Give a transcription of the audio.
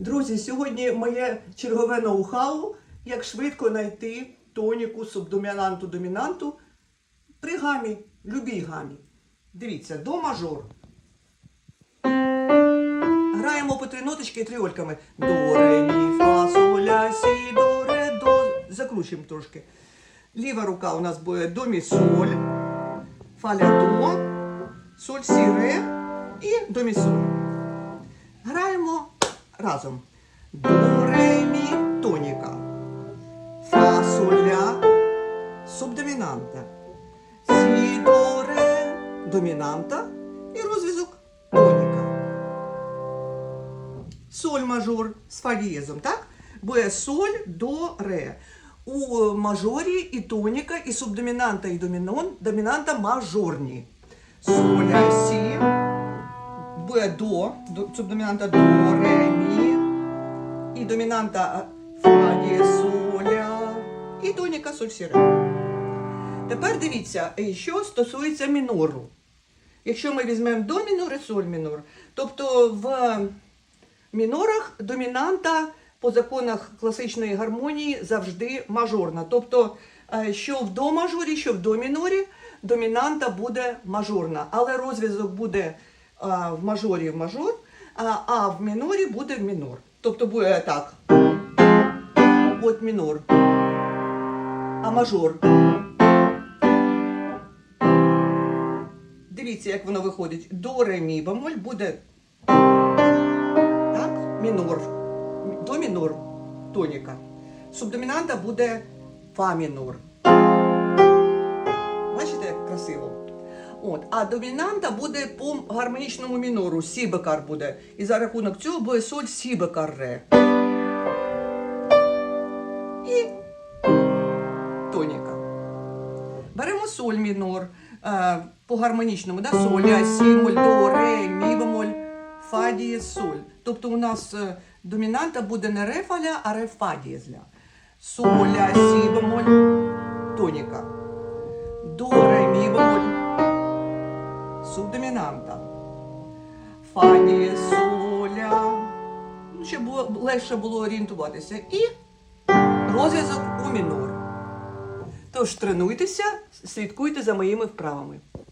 Друзі, сьогодні моє чергове ноу-хау, як швидко знайти тоніку субдомінанту домінанту при гамі, любій гамі. Дивіться, до мажор. Граємо по три ноточки тріольками. До, ре, мі, фа, соль, ля, сі, до, ре, до. Закручуємо трошки. Ліва рука у нас буде до, мі, соль, фа, ля, до, соль, сі, ре і до, мі, соль. Граємо разом. До, ре, мі, тоніка. Фа, соль, ля, субдомінанта. Сі, до, ре, домінанта і розв'язок тоніка. Соль мажор з фа дієзом, так? Буде соль до ре. У мажорі і тоніка, і субдомінанта, і домінон, домінанта мажорні. Соль, ля, сі. Буде до, до субдомінанта до, ре, мі. І домінанта фа, дієз, соль, ля. І тоніка соль, сі, ре. Тепер дивіться, е, що стосується мінору. Якщо ми візьмемо до мінор і соль мінор, тобто в мінорах домінанта по законах класичної гармонії завжди мажорна. Тобто, е, що в до мажорі, що в до мінорі, домінанта буде мажорна, але розв'язок буде в мажорі в мажор, а, в мінорі буде в мінор. Тобто буде так. От мінор. А мажор. Дивіться, як воно виходить. До ре мі бемоль буде так, мінор. До мінор тоніка. Субдомінанта буде фа мінор. Бачите, як красиво? От, а домінанта буде по гармонічному мінору. Сі бекар буде. І за рахунок цього буде соль сі бекар ре. І тоніка. Беремо соль мінор е, по гармонічному, да? соль, ля, до, ре, мі бемоль, фа дієз, соль. Тобто у нас е, домінанта буде не ре фа ля, а ре фа. Соль, ля, сі бемоль, тоніка. Субдомінанта. Фа соль, ля. Ну, Ще було, легше було орієнтуватися. І розв'язок у мінор. Тож тренуйтеся, слідкуйте за моїми вправами.